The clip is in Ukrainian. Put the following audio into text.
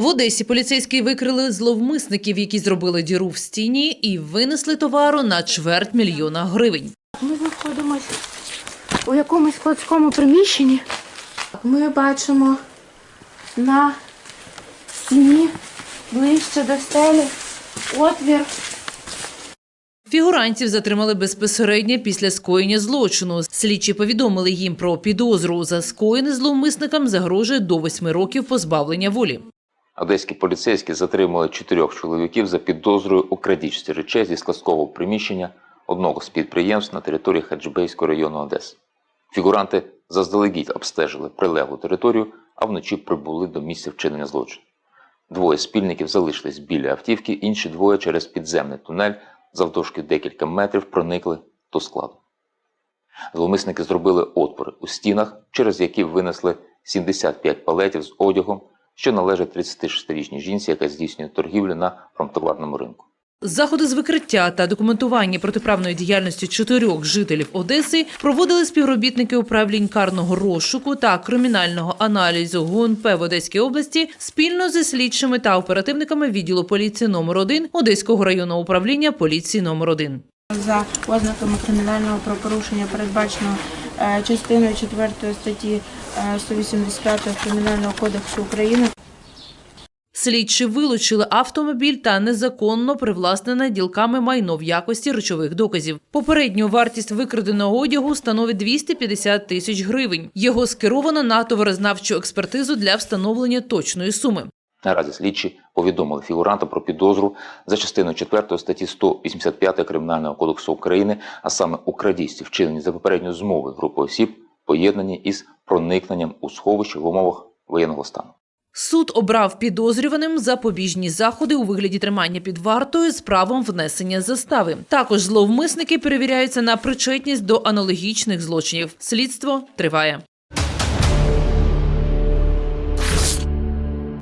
В Одесі поліцейські викрили зловмисників, які зробили діру в стіні і винесли товару на чверть мільйона гривень. Ми знаходимося у якомусь складському приміщенні. Ми бачимо на стіні ближче до стелі отвір. Фігурантів затримали безпосередньо після скоєння злочину. Слідчі повідомили їм про підозру. За скоєне зловмисникам загрожує до восьми років позбавлення волі. Одеські поліцейські затримали чотирьох чоловіків за підозрою у крадіжці речей зі складського приміщення одного з підприємств на території Хаджибейського району Одеси. Фігуранти заздалегідь обстежили прилеглу територію, а вночі прибули до місця вчинення злочину. Двоє спільників залишились біля автівки, інші двоє через підземний тунель завдовжки декілька метрів проникли до складу. Зловмисники зробили отвори у стінах, через які винесли 75 палетів з одягом, що належить 36-річній жінці, яка здійснює торгівлю на промтоварному ринку. Заходи з викриття та документування протиправної діяльності чотирьох жителів Одеси проводили співробітники управлінь карного розшуку та кримінального аналізу ГУНП в Одеській області спільно зі слідчими та оперативниками відділу поліції номер 1 Одеського районного управління поліції номер 1 За ознаками кримінального правопорушення, передбаченого е, частиною 4 статті е, 185 Кримінального кодексу України, Слідчі вилучили автомобіль та незаконно привласнене ділками майно в якості речових доказів. Попередню вартість викраденого одягу становить 250 тисяч гривень. Його скеровано на товарознавчу експертизу для встановлення точної суми. Наразі слідчі повідомили фігуранта про підозру за частиною 4 статті 185 Кримінального кодексу України, а саме у крадісті, вчинені за попередньою змовою групи осіб, поєднані із проникненням у сховище в умовах воєнного стану. Суд обрав підозрюваним запобіжні заходи у вигляді тримання під вартою з правом внесення застави. Також зловмисники перевіряються на причетність до аналогічних злочинів. Слідство триває.